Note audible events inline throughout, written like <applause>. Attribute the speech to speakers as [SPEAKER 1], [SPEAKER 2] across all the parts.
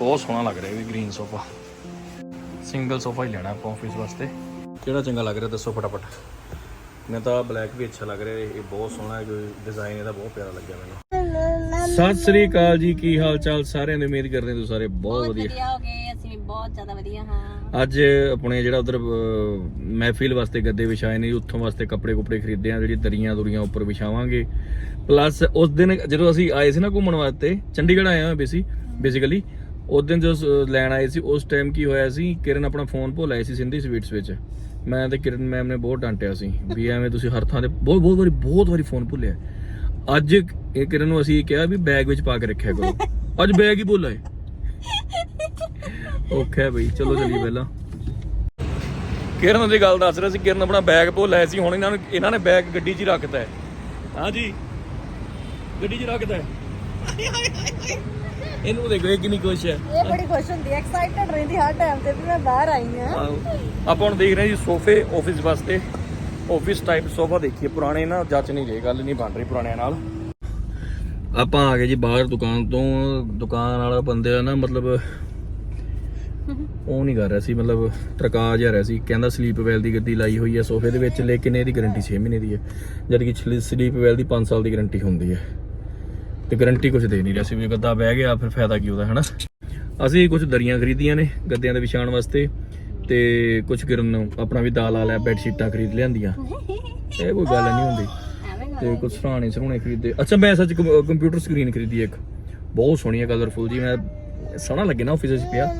[SPEAKER 1] ਬਹੁਤ ਸੋਹਣਾ ਲੱਗ ਰਿਹਾ ਇਹ ਵੀ ਗ੍ਰੀਨ ਸੋਫਾ ਸਿੰਗਲ ਸੋਫਾ ਹੀ ਲੈਣਾ ਆਪਾਂ ਆਫਿਸ ਵਾਸਤੇ। ਕਿਹੜਾ ਚੰਗਾ ਲੱਗ ਰਿਹਾ ਦੱਸੋ ਫਟਾਫਟ। ਮੈਨੂੰ ਤਾਂ ਬਲੈਕ ਵੀ ਅੱਛਾ ਲੱਗ ਰਿਹਾ ਇਹ ਬਹੁਤ ਸੋਹਣਾ ਹੈ ਡਿਜ਼ਾਈਨ ਇਹਦਾ ਬਹੁਤ ਪਿਆਰਾ ਲੱਗਿਆ ਮੈਨੂੰ। ਸਤਿ ਸ੍ਰੀ ਅਕਾਲ ਜੀ ਕੀ ਹਾਲ ਚਾਲ ਸਾਰਿਆਂ ਦੀ ਉਮੀਦ ਕਰਦੇ ਹਾਂ ਤੁਸੀਂ ਸਾਰੇ ਬਹੁਤ ਵਧੀਆ।
[SPEAKER 2] ਵਧੀਆ ਹੋ ਗਏ ਅਸੀਂ ਵੀ ਬਹੁਤ ਜ਼ਿਆਦਾ ਵਧੀਆ ਹਾਂ।
[SPEAKER 1] ਅੱਜ ਆਪਣੇ ਜਿਹੜਾ ਉਧਰ ਮਹਿਫਿਲ ਵਾਸਤੇ ਗੱਦੇ ਵਿਛਾਏ ਨੇ ਉੱਥੋਂ ਵਾਸਤੇ ਕੱਪੜੇ ਕੁਪੜੇ ਖਰੀਦੇ ਆ ਜਿਹੜੀ ਦਰੀਆਂ ਦੁਰੀਆਂ ਉੱਪਰ ਵਿਛਾਵਾਂਗੇ। ਪਲੱਸ ਉਸ ਦਿਨ ਜਦੋਂ ਅਸੀਂ ਆਏ ਸੀ ਨਾ ਘੁੰਮਣ ਵਾਸਤੇ ਚੰਡੀਗੜ੍ਹ ਆਏ ਹਾਂ ਬੇਸੀ ਬੇਸਿਕਲੀ ਉਸ ਦਿਨ ਜਦੋਂ ਸ- ਲੈਣ ਆਏ ਸੀ ਉਸ ਟਾਈਮ ਕੀ ਹੋਇਆ ਸੀ ਕਿਰਨ ਆਪਣਾ ਫੋਨ ਭੁੱਲ ਆਏ ਸੀ ਸਿੰਧੀ ਸਵੀਟਸ ਵਿੱਚ। ਮੈਂ ਤੇ ਕਿਰਨ ਮੈਮ ਨੇ ਬਹੁਤ ਡਾਂਟਿਆ ਸੀ ਵੀ <laughs> ਐਵੇਂ ਤੁਸੀਂ ਹਰ ਥਾਂ ਤੇ ਬਹੁਤ ਬਹੁਤ ਵਾਰੀ ਬਹੁਤ ਵਾਰੀ ਫੋਨ ਭੁੱਲਿਆ। ਅੱਜ ਇਹ ਕਿਰਨ ਨੂੰ ਅਸੀਂ ਕਿਹਾ ਵੀ ਬੈਗ ਵਿੱਚ ਪਾ ਕੇ ਰੱਖਿਆ ਕਰੋ। <laughs> ਅੱਜ ਬੈਗ ਹੀ ਭੁੱਲ ਆਏ। <laughs> ਹੈ ਬਈ ਚਲੋ ਚੱਲੀਏ ਪਹਿਲਾਂ। ਕਿਰਨ ਦੀ ਗੱਲ ਦੱਸ ਰਿਹਾ ਸੀ ਕਿਰਨ ਆਪਣਾ ਬੈਗ ਭੁੱਲ ਆਇਆ ਸੀ ਹੁਣ ਇਹਨਾਂ ਨੂੰ ਇਹਨਾਂ ਨੇ ਬੈਗ ਗੱਡੀ 'ਚ ਹੀ ਰੱਖਤਾ ਹੈ। ਹਾਂਜੀ। ਗੱਡੀ 'ਚ ਰੱਖਤਾ ਹੈ। ਇਹਨੂੰ ਦੇਖੋ ਇਹ ਕਿੰਨੀ ਖੁਸ਼ ਹੈ।
[SPEAKER 2] ਇਹ ਬੜੀ ਖੁਸ਼ ਹੁੰਦੀ ਹੈ ਐਕਸਾਈਟਡ ਰਹਿੰਦੀ ਹਰ ਟਾਈਮ ਤੇ ਵੀ ਮੈਂ ਬਾਹਰ ਆਈ ਹਾਂ।
[SPEAKER 1] ਆਪਾਂ ਹੁਣ ਦੇਖ ਰਹੇ ਹਾਂ ਜੀ ਸੋਫੇ ਆਫਿਸ ਵਾਸਤੇ। ਆਫਿਸ ਟਾਈਪ ਸੋਫਾ ਦੇਖੀਏ ਪੁਰਾਣੇ ਨਾ ਜੱਚ ਨਹੀਂ ਰਹੇ ਗੱਲ ਨਹੀਂ ਬਣ ਰਹੀ ਪੁਰਾਣਿਆਂ ਨਾਲ। ਆਪਾਂ ਆ ਗਏ ਜੀ ਬਾਹਰ ਦੁਕਾਨ ਤੋਂ ਦੁਕਾਨ ਵਾਲਾ ਬੰਦੇ ਆ ਨਾ ਮਤਲਬ ਉਹ ਨਹੀਂ ਕਰ ਰਿਹਾ ਸੀ ਮਤਲਬ ਟਰਕਾ ਜਿਹਾ ਰਿਹਾ ਸੀ। ਕਹਿੰਦਾ ਸਲੀਪ ਵੈਲ ਦੀ ਗੱਦੀ ਲਾਈ ਹੋਈ ਹੈ ਸੋਫੇ ਦੇ ਵਿੱਚ ਲੇਕਿਨ ਇਹਦੀ ਗਾਰੰਟੀ 6 ਮਹੀਨੇ ਦੀ ਹੈ। ਜਦ ਕਿ ਸਲੀਪ ਵੈਲ ਦੀ 5 ਸਾਲ ਦੀ ਗਾਰੰਟੀ ਹੁੰਦੀ ਹੈ। ਤੇ ਗਾਰੰਟੀ ਕੁਝ ਦੇ ਨਹੀਂ ਰਿਹਾ ਸੀ ਵੀ ਗੱਦਾ ਬਹਿ ਗਿਆ ਫਿਰ ਫਾਇਦਾ ਕੀ ਉਹਦਾ ਹਨਾ? ਅਸੀਂ ਕੁਝ ਦਰੀਆਂ ਖਰੀਦੀਆਂ ਨੇ ਗੱਦਿਆਂ ਦੇ ਵਿਛਾਉਣ ਵਾਸਤੇ ਤੇ ਕੁਝ ਕਿਰਨ ਨੂੰ ਆਪਣਾ ਵੀ ਦਾਲ ਆ ਲਿਆ ਬੈੱਡ ਸ਼ੀਟਾਂ ਖਰੀਦ ਲਿਆਂਦੀਆਂ। ਇਹ ਕੋਈ ਗੱਲ ਨਹੀਂ ਹੁੰਦੀ। ਤੇ ਕੁਝ ਸਰਾਣੇ ਸਰੂਣੇ ਖਰੀਦੇ ਅੱਛਾ ਮੈਂ ਸੱਚ ਕੰਪ- ਕੰਪਿਊਟਰ ਸਕਰੀਨ ਖਰੀਦੀ ਇੱਕ। ਬਹੁਤ ਸੋਹਣੀ ਹੈ ਕਲਰਫੁਲ ਜੀ। ਮੈਂ ਸੋਹਣਾ ਲੱਗੇ ਨਾ ਆਫਿਸ ਵਿੱਚ ਪਿਆ।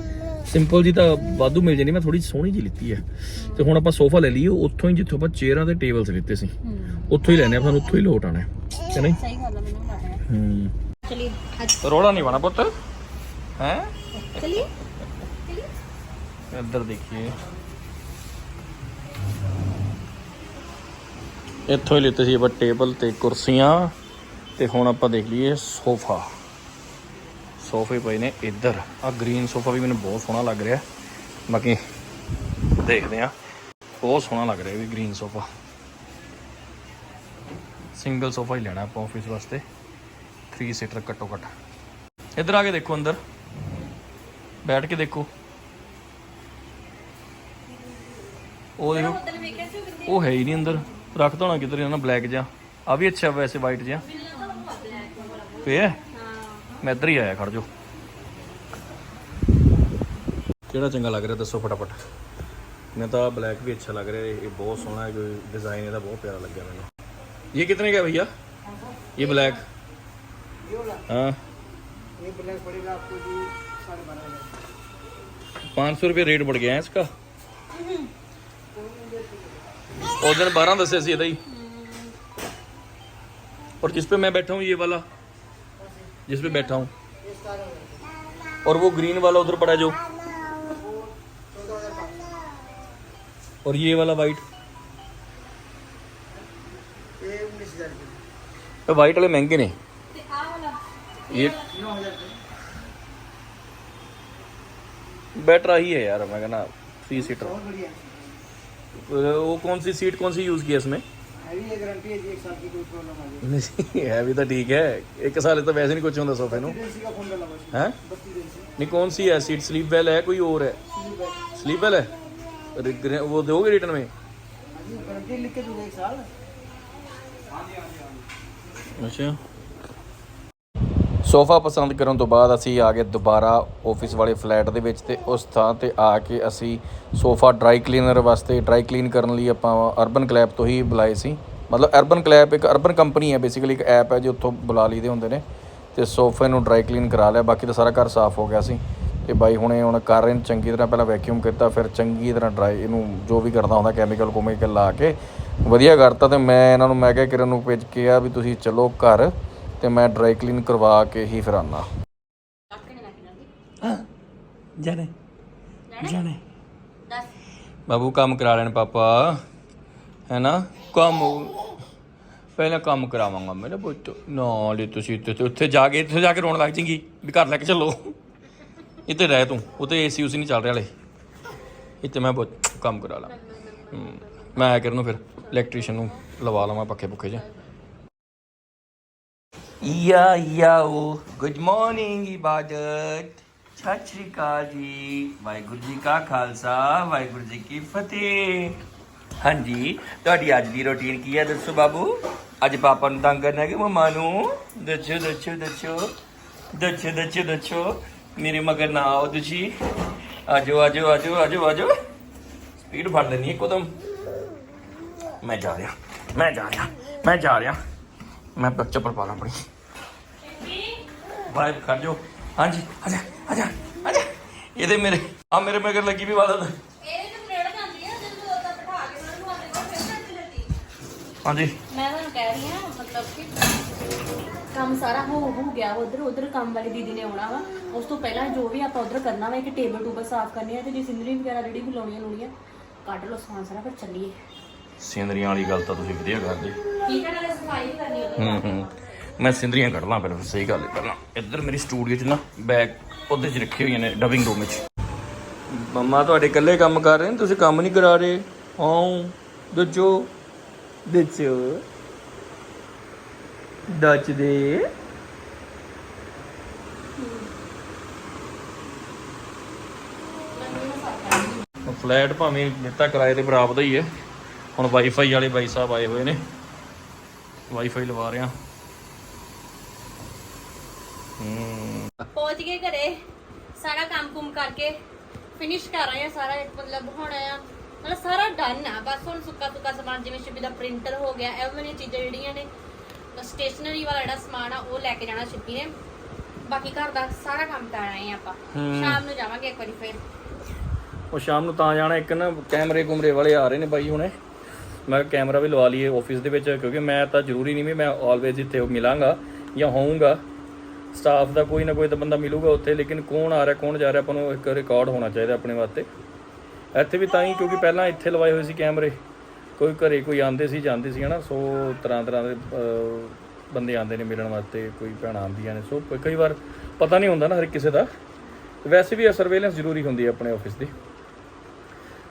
[SPEAKER 1] ਸਿੰਪਲ ਜੀ ਤਾਂ ਵਾਧੂ ਮਿਲ ਜਾਣੀ ਮੈਂ ਥੋੜੀ ਸੋਹਣੀ ਜੀ ਲਿੱਤੀ ਹੈ ਤੇ ਹੁਣ ਆਪਾਂ ਸੋਫਾ ਲੈ ਲਈਏ ਉੱਥੋਂ ਹੀ ਜਿੱਥੋਂ ਆਪਾਂ ਚੇਅਰਾਂ ਤੇ ਟੇਬਲਸ ਲਿੱਤੇ ਸੀ। ਉੱਥੋਂ ਹੀ ਲੈਣੇ ਆ ਸਾਨੂੰ ਉੱਥੋਂ ਹੀ ਲੋਟ ਆਣਾ ਹੈ। ਕਿ ਨਹੀਂ?
[SPEAKER 2] ਸਹੀ ਗੱਲ ਹੈ ਮੈਨੂੰ
[SPEAKER 1] ਹੂੰ।
[SPEAKER 2] ਅੱਜ
[SPEAKER 1] ਰੋੜਾ ਨਹੀਂ ਬਣਾ ਪੁੱਤ। ਹੈ?
[SPEAKER 2] ਚਲਿਏ।
[SPEAKER 1] ਇੱਧਰ ਦੇਖੀਏ। ਇੱਥੋਂ ਹੀ ਲਿੱਤੇ ਸੀ ਆਪਾਂ ਟੇਬਲ ਤੇ ਕੁਰਸੀਆਂ ਤੇ ਹੁਣ ਆਪਾਂ ਦੇਖ ਲਈਏ ਸੋਫਾ। ਸੋਫੇ ਪਏ ਨੇ ਇੱਧਰ। ਆ ਗ੍ਰੀਨ ਸੋਫਾ ਵੀ ਮੈਨੂੰ ਬਹੁਤ ਸੋਹਣਾ ਲੱਗ ਰਿਹਾ। ਬਾਕੀ ਦੇਖਦੇ ਆ ਬਹੁਤ ਸੋਹਣਾ ਲੱਗ ਰਿਹਾ ਇਹ ਵੀ ਗ੍ਰੀਨ ਸੋਫਾ। ਸਿੰਗਲ ਸੋਫਾ ਹੀ ਲੈਣਾ ਆਪਾਂ ਆਫਿਸ ਵਾਸਤੇ। 3 ਸੀਟਰ ਘੱਟੋ ਘੱਟ। ਇੱਧਰ ਆ ਕੇ ਦੇਖੋ ਅੰਦਰ। ਬੈਠ ਕੇ ਦੇਖੋ। ਉਹ ਦੇਖੋ। ਉਹ ਹੈ ਹੀ ਨਹੀਂ ਅੰਦਰ। ਰੱਖ ਦੋਣਾ ਕਿਧਰ ਇਹਨਾਂ ਬਲੈਕ ਜਾਂ ਆ ਵੀ ਅੱਛਾ ਵੈਸੇ ਵਾਈਟ ਜਾਂ ਪਿਆ ਮੈਂ ਇੱਧਰ ਹੀ ਆਇਆ, ਖੜ ਜੋ ਕਿਹੜਾ ਚੰਗਾ ਲੱਗ ਰਿਹਾ ਦੱਸੋ ਫਟਾਫਟ। ਮੈਂ ਤਾਂ ਬਲੈਕ ਵੀ ਅੱਛਾ ਲੱਗ ਰਿਹਾ, ਇਹ ਬਹੁਤ ਸੋਹਣਾ ਹੈ ਜੋ ਡਿਜ਼ਾਈਨ ਇਹਦਾ ਬਹੁਤ ਪਿਆਰਾ ਲੱਗਿਆ ਮੈਨੂੰ। ਇਹ ਕਿਤਨੇ ਕਾ ਭਈਆ? ਇਹ ਬਲੈਕ हाँ।
[SPEAKER 3] हज़ार।
[SPEAKER 1] पाँच सौ रुपये रेट बढ़ गया है इसका। और दिन बारह दसे सी ही और किस पे मैं बैठा हूँ ये वाला? जिस पे बैठा हूँ। और वो ग्रीन वाला उधर पड़ा जो। और ये वाला वाइट तो वाइट वाले महँगे ने। ये
[SPEAKER 3] नौ हज़ार की
[SPEAKER 1] बेटर ही है यार मैं कहना थ्री सीटर
[SPEAKER 3] बहुत बढ़िया
[SPEAKER 1] वो कौन सी सीट कौन सी यूज़ की है इसमें
[SPEAKER 3] हैवी ये गारंटी है जी एक साल की कोई प्रॉब्लम आ जाए
[SPEAKER 1] नहीं है भी तो ठीक है एक साल तो वैसे नहीं कुछ होता सोफे नु
[SPEAKER 3] एजेंसी का फोन डाला बस
[SPEAKER 1] हैं
[SPEAKER 3] बत्तीस एजेंसी
[SPEAKER 1] नहीं कौन सी है सीट स्लीप वेल है कोई और है स्लीप वेल है रि- ग्रे- वो दोगे रिटर्न में
[SPEAKER 3] हाँ जी गारंटी लिख के दूंगा एक साल
[SPEAKER 1] ਅੱਛਾ ਸੋਫਾ ਪਸੰਦ ਕਰਨ ਤੋਂ ਬਾਅਦ ਅਸੀਂ ਆ ਗਏ ਦੁਬਾਰਾ ਆਫਿਸ ਵਾਲੇ ਫਲੈਟ ਦੇ ਵਿੱਚ ਤੇ ਉਸ ਥਾਂ ਤੇ ਆ ਕੇ ਅਸੀਂ ਸੋਫਾ ਡਰਾਈ ਕਲੀਨਰ ਵਾਸਤੇ ਡਰਾਈ ਕਲੀਨ ਕਰਨ ਲਈ ਆਪਾਂ ਅਰਬਨ ਕਲੈਬ ਤੋਂ ਹੀ ਬੁਲਾਏ ਸੀ। ਮਤਲਬ ਅਰਬਨ ਕਲੈਪ ਇੱਕ ਅਰਬਨ ਕੰਪਨੀ ਹੈ ਬੇਸਿਕਲੀ ਇੱਕ ਐਪ ਹੈ ਜੋ ਉੱਥੋਂ ਬੁਲਾ ਲਈਦੇ ਹੁੰਦੇ ਨੇ। ਤੇ ਸੋਫੇ ਨੂੰ ਡਰਾਈ ਕਲੀਨ ਕਰਾ ਲਿਆ, ਬਾਕੀ ਤਾਂ ਸਾਰਾ ਘਰ ਸਾਫ਼ ਹੋ ਗਿਆ ਸੀ। ਤੇ ਬਾਈ ਹੁਣੇ ਹੁਣ ਕਰ ਰਹੇ ਨੇ, ਚੰਗੀ ਤਰ੍ਹਾਂ ਪਹਿਲਾਂ ਵੈਕਿਊਮ ਕੀਤਾ, ਫਿਰ ਚੰਗੀ ਤਰ੍ਹਾਂ ਡਰਾਈ ਇਹਨੂੰ ਜੋ ਵੀ ਕਰਦਾ ਹੁੰਦਾ ਕੈਮੀਕਲ ਕੁਮੀਕਲ ਲਾ ਕੇ। ਵਧੀਆ ਕਰਤਾ ਤੇ ਮੈਂ ਇਹਨਾਂ ਨੂੰ, ਮੈਂ ਕਿਹਾ ਕਿਰਨ ਨੂੰ ਭੇਜ ਕੇ ਆ ਵੀ ਤੁਸੀਂ ਚਲੋ ਘਰ। ਤੇ ਮੈਂ ਡਰਾਈ ਕਲੀਨ ਕਰਵਾ ਕੇ ਹੀ ਫਿਰ ਆਨਾ ਜਾਣੇ। ਜਾਣੇ।
[SPEAKER 2] ਦੱਸ
[SPEAKER 1] ਬਾਬੂ ਕੰਮ ਕਰਾ ਲੈਣ ਪਾਪਾ ਹੈ ਨਾ ਕੰਮ ਪਹਿਲਾਂ ਕੰਮ ਕਰਾਵਾਂਗਾ ਮੇਰੇ ਪੁੱਤ। ਨਾਲੇ ਤੁਸੀਂ ਉੱਥੇ ਉੱਥੇ ਜਾ ਕੇ ਉੱਥੇ ਜਾ ਕੇ ਰੋਣ ਲੱਗ ਜਾਏਗੀ ਵੀ ਘਰ ਲੈ ਕੇ ਚੱਲੋ। ਇੱਥੇ ਰਹਿ ਤੂੰ। ਉੱਥੇ ਏਸੀ ਉਸੀ ਨਹੀਂ ਚੱਲ ਰਿਹਾ ਹਲੇ। ਇੱਥੇ ਮੈਂ ਕੰਮ ਕਰਾ ਲਾਂ। ਮੈਂ ਕਰਨ ਨੂੰ ਫਿਰ ਇਲੈਕਟ੍ਰੀਸ਼ੀਅਨ ਨੂੰ ਲਵਾ ਲਵਾਂ ਪੱਖੇ ਪੁੱਖੇ ਜੇ ਯਾ ਯਾਓ ਗੁੱਡ ਮਾਰਨਿੰਗ ਇਬਾਦਤ ਸਤਿ ਸ਼੍ਰੀ ਅਕਾਲ ਜੀ ਵਾਹਿਗੁਰੂ ਜੀ ਕਾ ਖਾਲਸਾ ਵਾਹਿਗੁਰੂ ਜੀ ਕੀ ਫਤਿਹ ਹਾਂਜੀ ਤੁਹਾਡੀ ਅੱਜ ਦੀ ਰੁਟੀਨ ਕੀ ਹੈ ਦੱਸੋ ਬਾਬੂ ਅੱਜ ਪਾਪਾ ਨੂੰ ਤੰਗ ਕਰਨਾ ਕਿ ਮਮਾ ਨੂੰ ਦੱਸੋ ਦੱਸੋ ਦੱਸੋ ਦੱਸੋ ਦੱਸੋ ਦੱਸੋ ਮੇਰੇ ਮਗਰ ਨਾ ਆਓ ਤੁਸੀਂ ਆਜੋ ਆਜੋ ਆਜੋ ਆਜੋ ਆਜੋ ਸਪੀਡ ਫੜ ਲੈਣੀ ਇੱਕਦਮ ਮੈਂ ਜਾ ਰਿਹਾ ਮੈਂ ਜਾ ਰਿਹਾ ਮੈਂ ਜਾ ਰਿਹਾ ਮੈਂ ਚੱਪਲ ਪਾ ਲਾਂ ਆਪਣੀ। ਬਾਈ ਕਰ ਜੋ ਹਾਂਜੀ ਆਜਾ ਆਜਾ ਆਜਾ ਇਹਦੇ ਮੇਰੇ ਆ ਮੇਰੇ ਮਗਰ ਲੱਗੀ ਵੀ ਵਾਦਤ
[SPEAKER 2] ਇਹ ਤਾਂ ਬਰੇਡ ਜਾਂਦੀ ਆ ਜਦੋਂ ਉਹਦਾ ਬਿਠਾ ਕੇ ਮੈਨੂੰ ਆਦੇ ਕੋਲ ਫਿਰ ਚੱਲ ਜਾਂਦੀ
[SPEAKER 1] ਹਾਂਜੀ।
[SPEAKER 2] ਮੈਂ ਤੁਹਾਨੂੰ ਕਹਿ ਰਹੀ ਹਾਂ ਮਤਲਬ ਕਿ ਕੰਮ ਸਾਰਾ ਹੋ ਹੋ ਗਿਆ ਉਧਰ ਉਧਰ ਕੰਮ ਵਾਲੀ ਦੀਦੀ ਨੇ ਆਉਣਾ ਵਾ। ਉਸ ਤੋਂ ਪਹਿਲਾਂ ਜੋ ਵੀ ਆਪਾਂ ਉਧਰ ਕਰਨਾ ਵਾ ਇੱਕ ਟੇਬਲ ਟੂਬਲ ਸਾਫ਼ ਕਰਨੀ ਆ ਤੇ ਜੇ ਸਿੰਦਰੀ ਵਗੈਰਾ ਜਿਹੜੀ ਵੀ ਲਾਉਣੀਆਂ ਲਾਉਣੀਆਂ ਕੱਢ ਲਓ ਸਮਾਨ ਸਾਰਾ ਫਿਰ ਚੱਲੀਏ।
[SPEAKER 1] ਸਿੰਦਰੀਆਂ ਵਾਲੀ ਗੱਲ ਤਾਂ ਤੁਸੀਂ ਵਧੀਆ ਕਰਦੇ।
[SPEAKER 2] ਠੀਕ ਹੈ ਨਾਲੇ ਸਫ਼ਾਈ ਵੀ ਕਰਨੀ ਉਹਦੀ
[SPEAKER 1] ਹੂੰ ਹੂੰ। ਮੈਂ ਸਿੰਦਰੀਆਂ ਕੱਢ ਲਾਂ ਪਹਿਲਾਂ ਸਹੀ ਗੱਲ ਹੈ ਪਹਿਲਾਂ ਇੱਧਰ ਮੇਰੀ ਸਟੂਡੀਓ 'ਚ ਨਾ ਬੈਗ ਉਹਦੇ 'ਚ ਰੱਖੇ ਹੋਈਆਂ ਨੇ ਡਬਿੰਗ ਰੂਮ 'ਚ। ਮੰਮਾ ਤੁਹਾਡੇ ਇਕੱਲੇ ਕੰਮ ਕਰ ਰਹੇ ਨੇ? ਤੁਸੀਂ ਕੰਮ ਨਹੀਂ ਕਰਾ ਰਹੇ। ਹਾਂ ਦੱਸੋ ਦੱਸੋ ਦੱਸ ਦੇ। ਫਲੈਟ ਭਾਵੇਂ ਦਿੱਤਾ ਕਿਰਾਏ ਤੇ ਬਰਾਬਰ ਦਾ ਹੀ ਹੈ ਹੁਣ ਵਾਈਫਾਈ ਵਾਲੇ ਬਾਈ ਸਾਹਿਬ ਆਏ ਹੋਏ ਨੇ। ਵਾਈਫਾਈ ਲਵਾ ਰਿਆਂ ਹੂੰ।
[SPEAKER 2] ਪਹੁੰਚ ਗਏ ਘਰੇ। ਸਾਰਾ ਕੰਮ ਕੁਮ ਕਰਕੇ ਫਿਨਿਸ਼ ਕਰ ਆਏ ਆ ਸਾਰਾ ਇੱਕ ਮਤਲਬ ਹੁਣ ਆ ਮਤਲਬ ਸਾਰਾ ਡਨ ਆ। ਬਸ ਹੁਣ ਸੁੱਕਾ ਸੁੱਕਾ ਸਮਾਨ ਜਿਵੇਂ ਸ਼ਿਪੀ ਦਾ ਪ੍ਰਿੰਟਰ ਹੋ ਗਿਆ ਇਹ ਵਾਲੀਆਂ ਚੀਜ਼ਾਂ ਜਿਹੜੀਆਂ ਨੇ ਸਟੇਸ਼ਨਰੀ ਵਾਲਾ ਜਿਹੜਾ ਸਮਾਨ ਆ ਉਹ ਲੈ ਕੇ ਜਾਣਾ ਸ਼ਿਪੀ ਨੇ। ਬਾਕੀ ਘਰ ਦਾ ਸਾਰਾ ਕੰਮ ਕਰ ਆਏ ਆ ਆਪਾਂ। ਸ਼ਾਮ ਨੂੰ ਜਾਵਾਂਗੇ ਇੱਕ ਵਾਰੀ ਫੇਰ।
[SPEAKER 1] ਉਹ ਸ਼ਾਮ ਨੂੰ ਤਾਂ ਜਾਣਾ ਇੱਕ ਨਾ ਕੈਮਰੇ ਕੁਮਰੇ ਵਾਲੇ ਆ ਰਹੇ ਨੇ ਬਾਈ ਹੁਣੇ। ਮੈਂ ਕੈਮਰਾ ਵੀ ਲਵਾ ਲਈਏ ਆਫਿਸ ਦੇ ਵਿੱਚ, ਕਿਉਂਕਿ ਮੈਂ ਤਾਂ ਜ਼ਰੂਰੀ ਨਹੀਂ ਵੀ ਮੈਂ ਆਲਵੇਜ਼ ਇੱਥੇ ਮਿਲਾਂਗਾ ਜਾਂ ਹੋਊਂਗਾ। ਸਟਾਫ ਦਾ ਕੋਈ ਨਾ ਕੋਈ ਤਾਂ ਬੰਦਾ ਮਿਲੂਗਾ ਉੱਥੇ, ਲੇਕਿਨ ਕੌਣ ਆ ਰਿਹਾ, ਕੌਣ ਜਾ ਰਿਹਾ, ਆਪਾਂ ਨੂੰ ਇੱਕ ਰਿਕਾਰਡ ਹੋਣਾ ਚਾਹੀਦਾ ਆਪਣੇ ਵਾਸਤੇ। ਇੱਥੇ ਵੀ ਤਾਂ ਹੀ, ਕਿਉਂਕਿ ਪਹਿਲਾਂ ਇੱਥੇ ਲਵਾਏ ਹੋਏ ਸੀ ਕੈਮਰੇ। ਕੋਈ ਘਰੇ ਕੋਈ ਆਂਦੇ ਸੀ, ਜਾਂਦੇ ਸੀ ਹਨਾ, ਸੋ ਤਰ੍ਹਾਂ ਤਰ੍ਹਾਂ ਦੇ ਬੰਦੇ ਆਂਦੇ ਨੇ ਮਿਲਣ ਵਾਸਤੇ, ਕੋਈ ਭੈਣਾਂ ਆਉਂਦੀਆਂ ਨੇ, ਸੋ ਕਈ ਵਾਰ ਪਤਾ ਨਹੀਂ ਹੁੰਦਾ ਨਾ ਹਰ ਕਿਸੇ ਦਾ। ਵੈਸੇ ਵੀ ਸਰਵੇਲੈਂਸ ਜ਼ਰੂਰੀ ਹੁੰਦੀ ਹੈ ਆਪਣੇ ਆਫਿਸ ਦੀ।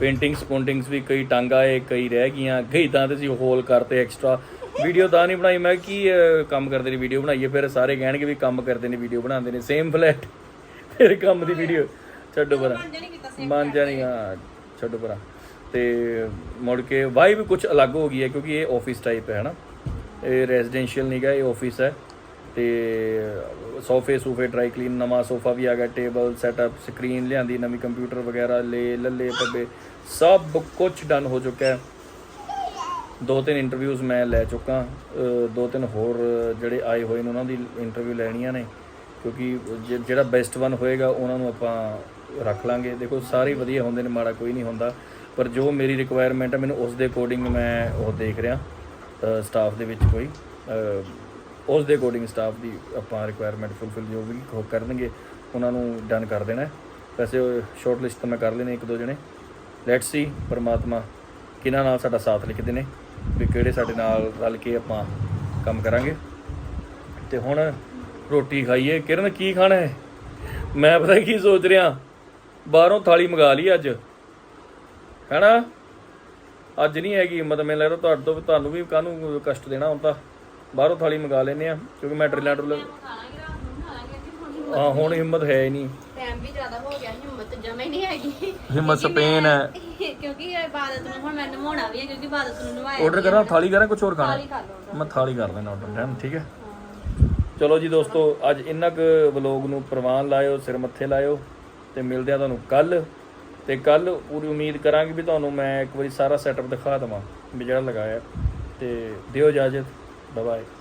[SPEAKER 1] ਪੇਂਟਿੰਗਸ ਪੋਂਟਿੰਗਸ ਵੀ ਕਈ ਟੰਗ ਆਏ ਕਈ ਰਹਿ ਗਈਆਂ। ਕਈ ਤਾਂ ਤੇ ਸੀ ਹੋਲ ਕਰਤੇ ਐਕਸਟਰਾ ਵੀਡੀਓ ਤਾਂ ਨਹੀਂ ਬਣਾਈ। ਮੈਂ ਕੀ ਕੰਮ ਕਰਦੇ ਨੇ ਵੀਡੀਓ ਬਣਾਈਏ? ਫਿਰ ਸਾਰੇ ਕਹਿਣਗੇ ਵੀ ਕੰਮ ਕਰਦੇ ਨੇ ਵੀਡੀਓ ਬਣਾਉਂਦੇ ਨੇ। ਸੇਮ ਫਲੈਟ ਫਿਰ ਕੰਮ ਦੀ ਵੀਡੀਓ। ਛੱਡੋ ਪਰਾਂ
[SPEAKER 2] ਨਹੀਂ
[SPEAKER 1] ਮਨ ਜਾਣੀ ਹਾਂ ਛੱਡੋ ਪਰਾਂ ਤੇ ਮੁੜ ਕੇ ਵਾਈਬ ਕੁਝ ਅਲੱਗ ਹੋ ਗਈ ਹੈ ਕਿਉਂਕਿ ਇਹ ਆਫਿਸ ਟਾਈਪ ਹੈ ਹਨਾ? ਇਹ ਰੈਜ਼ੀਡੈਂਸ਼ੀਅਲ ਨਹੀਂਗਾ ਇਹ ਆਫਿਸ ਹੈ। ਤੇ ਸੋਫੇ ਸੂਫੇ ਡਰਾਈ ਕਲੀਨ ਨਵਾਂ ਸੋਫਾ ਵੀ ਆ ਗਿਆ ਟੇਬਲ ਸੈਟਅਪ ਸਕਰੀਨ ਲਿਆਂਦੀ, ਨਵੀਂ ਕੰਪਿਊਟਰ ਵਗੈਰਾ ਲੈ ਲੱਲੇ ਪੱਬੇ ਸਭ ਕੁਝ ਡਨ ਹੋ ਚੁੱਕਾ ਹੈ। ਦੋ ਤਿੰਨ ਇੰਟਰਵਿਊਜ਼ ਮੈਂ ਲੈ ਚੁੱਕਾ ਦੋ ਤਿੰਨ ਹੋਰ ਜਿਹੜੇ ਆਏ ਹੋਏ ਨੇ, ਉਹਨਾਂ ਦੀ ਇੰਟਰਵਿਊ ਲੈਣੀਆਂ ਨੇ, ਕਿਉਂਕਿ ਜਿ- ਜਿਹੜਾ ਬੈਸਟ ਵਨ ਹੋਏਗਾ, ਉਹਨਾਂ ਨੂੰ ਆਪਾਂ ਰੱਖ ਲਾਂਗੇ। ਦੇਖੋ, ਸਾਰੇ ਵਧੀਆ ਹੁੰਦੇ ਨੇ, ਮਾੜਾ ਕੋਈ ਨਹੀਂ ਹੁੰਦਾ, ਪਰ ਜੋ ਮੇਰੀ ਰਿਕੁਆਇਰਮੈਂਟ ਹੈ, ਮੈਨੂੰ ਉਸ ਦੇ ਅਕੋਰਡਿੰਗ ਮੈਂ ਉਹ ਦੇਖ ਰਿਹਾ ਸਟਾਫ ਦੇ ਵਿੱਚ ਕੋਈ ਉਸ ਦੇ ਅਕੋਰਡਿੰਗ ਸਟਾਫ ਦੀ ਆਪਾਂ ਰਿਕੁਆਇਰਮੈਂਟ ਫੁੱਲਫਿਲ ਜੋ ਵੀ ਉਹ ਕਰਨਗੇ, ਉਹਨਾਂ ਨੂੰ ਡਨ ਕਰ ਦੇਣਾ ਵੈਸੇ ਸ਼ਾਰਟ ਲਿਸਟ ਤਾਂ ਮੈਂ ਕਰ ਲੈਣੇ ਇੱਕ ਦੋ ਜਣੇ। ਲੈਟਸ ਸੀ ਪਰਮਾਤਮਾ ਕਿਹਨਾਂ ਨਾਲ ਸਾਡਾ ਸਾਥ ਲਿਖਦੇ ਨੇ, ਵੀ ਕਿਹੜੇ ਸਾਡੇ ਨਾਲ ਰਲ ਕੇ ਆਪਾਂ ਕੰਮ ਕਰਾਂਗੇ। ਤੇ ਹੁਣ ਰੋਟੀ ਖਾਈਏ। ਕਿਰਨ, ਕੀ ਖਾਣਾ ਹੈ? ਮੈਂ ਪਤਾ ਕੀ ਸੋਚ ਰਿਹਾ, ਬਾਹਰੋਂ ਥਾਲੀ ਮੰਗਾ ਲਈ ਅੱਜ। ਹੈਨਾ? ਅੱਜ ਨਹੀਂ ਹੈਗੀ ਹਿੰਮਤ, ਮੈਨੂੰ ਲੱਗਦਾ ਤੁਹਾਡੇ ਤੋਂ ਵੀ ਤੁਹਾਨੂੰ ਵੀ ਕਾਹਨੂੰ ਕਸ਼ਟ ਦੇਣਾ ਹੁੰਦਾ ਬਾਹਰੋਂ ਥਾਲੀ ਮੰਗਾ ਲੈਨੇ ਆ ਕਿਉਂਕਿ ਮੈਂ
[SPEAKER 2] ਕਿ ਹੁਣ
[SPEAKER 1] ਹਾਂ ਹੁਣ ਹਿੰਮਤ ਹੈ ਹੀ ਨਹੀਂ।
[SPEAKER 2] ਟਾਈਮ ਵੀ ਜ਼ਿਆਦਾ ਹੋ ਗਿਆ ਹਿੰਮਤ ਜਮਾ ਨਹੀਂ ਹੈਗੀ।
[SPEAKER 1] ਹਿੰਮਤ ਸਪੇਨ ਹੈ।
[SPEAKER 2] ਕਿਉਂਕਿ ਇਹ ਇਬਾਦਤ ਨੂੰ ਹੁਣ ਮੈਂ ਨਵਾਉਣਾ ਵੀ ਹੈ ਕਿਉਂਕਿ ਇਬਾਦਤ ਨੂੰ ਨਵਾਇਆ
[SPEAKER 1] ਆਰਡਰ ਕਰਾਂ ਥਾਲੀ ਕਰਾਂ ਕੁਝ ਹੋਰ ਖਾਣਾ?
[SPEAKER 2] ਖਾਲੀ ਕਰ ਲਓ
[SPEAKER 1] ਮੈਂ ਥਾਲੀ ਕਰ ਦੇਣਾ ਆਰਡਰ ਟਾਈਮ ਠੀਕ ਹੈ? ਚਲੋ ਜੀ ਦੋਸਤੋ ਅੱਜ ਇੰਨਾ ਕੁ ਵਲੋਗ ਨੂੰ ਪ੍ਰਵਾਨ ਲਾਇਓ ਸਿਰ ਮੱਥੇ ਲਾਇਓ ਤੇ ਮਿਲਦੇ ਆ ਤੁਹਾਨੂੰ ਕੱਲ ਤੇ ਕੱਲ ਪੂਰੀ ਉਮੀਦ ਕਰਾਂਗੇ ਵੀ ਤੁਹਾਨੂੰ ਮੈਂ ਇੱਕ ਵਾਰੀ ਸਾਰਾ ਸੈਟਅਪ ਦਿਖਾ ਦਵਾਂ ਵੀ ਜਿਹੜਾ ਲਗਾਇਆ। ਤੇ ਦਿਓ ਇਜਾਜ਼ਤ। Bye bye